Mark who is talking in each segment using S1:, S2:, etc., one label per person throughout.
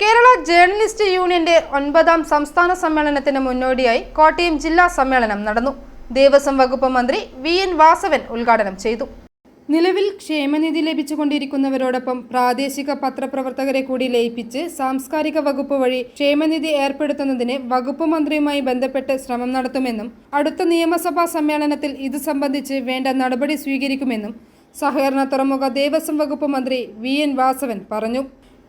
S1: Kerala journalist യൂണിയന്റെ ഒൻപതാം സംസ്ഥാന സമ്മേളനത്തിന് മുന്നോടിയായി കോട്ടയം ജില്ലാ സമ്മേളനം നടന്നു. ദേവസ്വം വകുപ്പ് മന്ത്രി വി എൻ വാസവൻ ഉദ്ഘാടനം ചെയ്തു. നിലവിൽ ക്ഷേമനിധി ലഭിച്ചുകൊണ്ടിരിക്കുന്നവരോടൊപ്പം പ്രാദേശിക പത്രപ്രവർത്തകരെ കൂടി ലയിപ്പിച്ച് സാംസ്കാരിക വകുപ്പ് വഴി ക്ഷേമനിധി ഏർപ്പെടുത്തുന്നതിന് വകുപ്പ് മന്ത്രിയുമായി ബന്ധപ്പെട്ട് ശ്രമം നടത്തുമെന്നും അടുത്ത നിയമസഭാ സമ്മേളനത്തിൽ ഇത് സംബന്ധിച്ച് വേണ്ട നടപടി സ്വീകരിക്കുമെന്നും സഹകരണ തുറമുഖ ദേവസ്വം വകുപ്പ് മന്ത്രി വി എൻ വാസവൻ പറഞ്ഞു.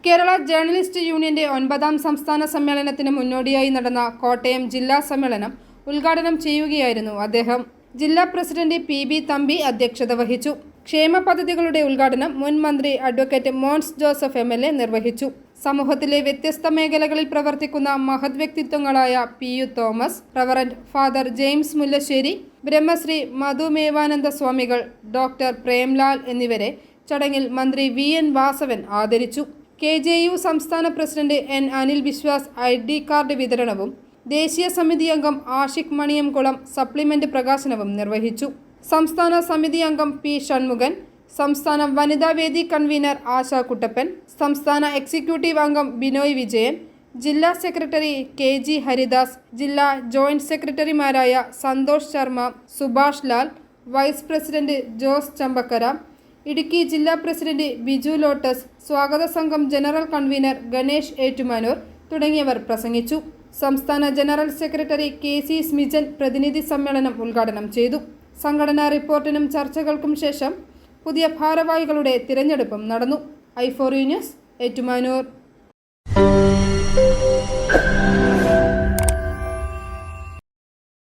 S1: കേരള ജേർണലിസ്റ്റ് യൂണിയന്റെ ഒൻപതാം സംസ്ഥാന സമ്മേളനത്തിന് മുന്നോടിയായി നടന്ന കോട്ടയം ജില്ലാ സമ്മേളനം ഉദ്ഘാടനം ചെയ്യുകയായിരുന്നു അദ്ദേഹം. ജില്ലാ പ്രസിഡന്റ് പി ബി തമ്പി അധ്യക്ഷത വഹിച്ചു. ക്ഷേമ പദ്ധതികളുടെ ഉദ്ഘാടനം മുൻ മന്ത്രി advocate Mons Joseph M L A നിർവഹിച്ചു. സമൂഹത്തിലെ വ്യത്യസ്ത മേഖലകളിൽ പ്രവർത്തിക്കുന്ന മഹത് വ്യക്തിത്വങ്ങളായ P U Thomas reverend father James Mullassery Brahmashri Madhumevananda സ്വാമികൾ ഡോക്ടർ പ്രേംലാൽ എന്നിവരെ ചടങ്ങിൽ മന്ത്രി വി എൻ വാസവൻ ആദരിച്ചു. കെ ജെ യു സംസ്ഥാന president N Anil Vishwas I D card വിതരണവും ദേശീയ സമിതി അംഗം ആഷിഖ് മണിയംകുളം സപ്ലിമെന്റ് പ്രകാശനവും നിർവഹിച്ചു. സംസ്ഥാന സമിതി അംഗം പി ഷൺമുഖൻ സംസ്ഥാന വനിതാ വേദി കൺവീനർ ആശ കുട്ടപ്പൻ സംസ്ഥാന എക്സിക്യൂട്ടീവ് അംഗം ബിനോയ് വിജയൻ ജില്ലാ സെക്രട്ടറി കെ ജി ഹരിദാസ് ജില്ലാ ജോയിന്റ് സെക്രട്ടറിമാരായ സന്തോഷ് ശർമ്മ സുഭാഷ് ലാൽ വൈസ് പ്രസിഡന്റ് ജോസ് ചമ്പക്കര ഇടുക്കി ജില്ലാ പ്രസിഡന്റ് ബിജു ലോട്ടസ് സ്വാഗത സംഘം ജനറൽ കൺവീനർ ഗണേഷ് ഏറ്റുമാനൂർ തുടങ്ങിയവർ പ്രസംഗിച്ചു. സംസ്ഥാന general secretary K C Smijan പ്രതിനിധി സമ്മേളനം ഉദ്ഘാടനം ചെയ്തു. സംഘടനാ റിപ്പോർട്ടിനും ചർച്ചകൾക്കും ശേഷം പുതിയ ഭാരവാഹികളുടെ തിരഞ്ഞെടുപ്പും നടന്നു. I four news Ettumanoor.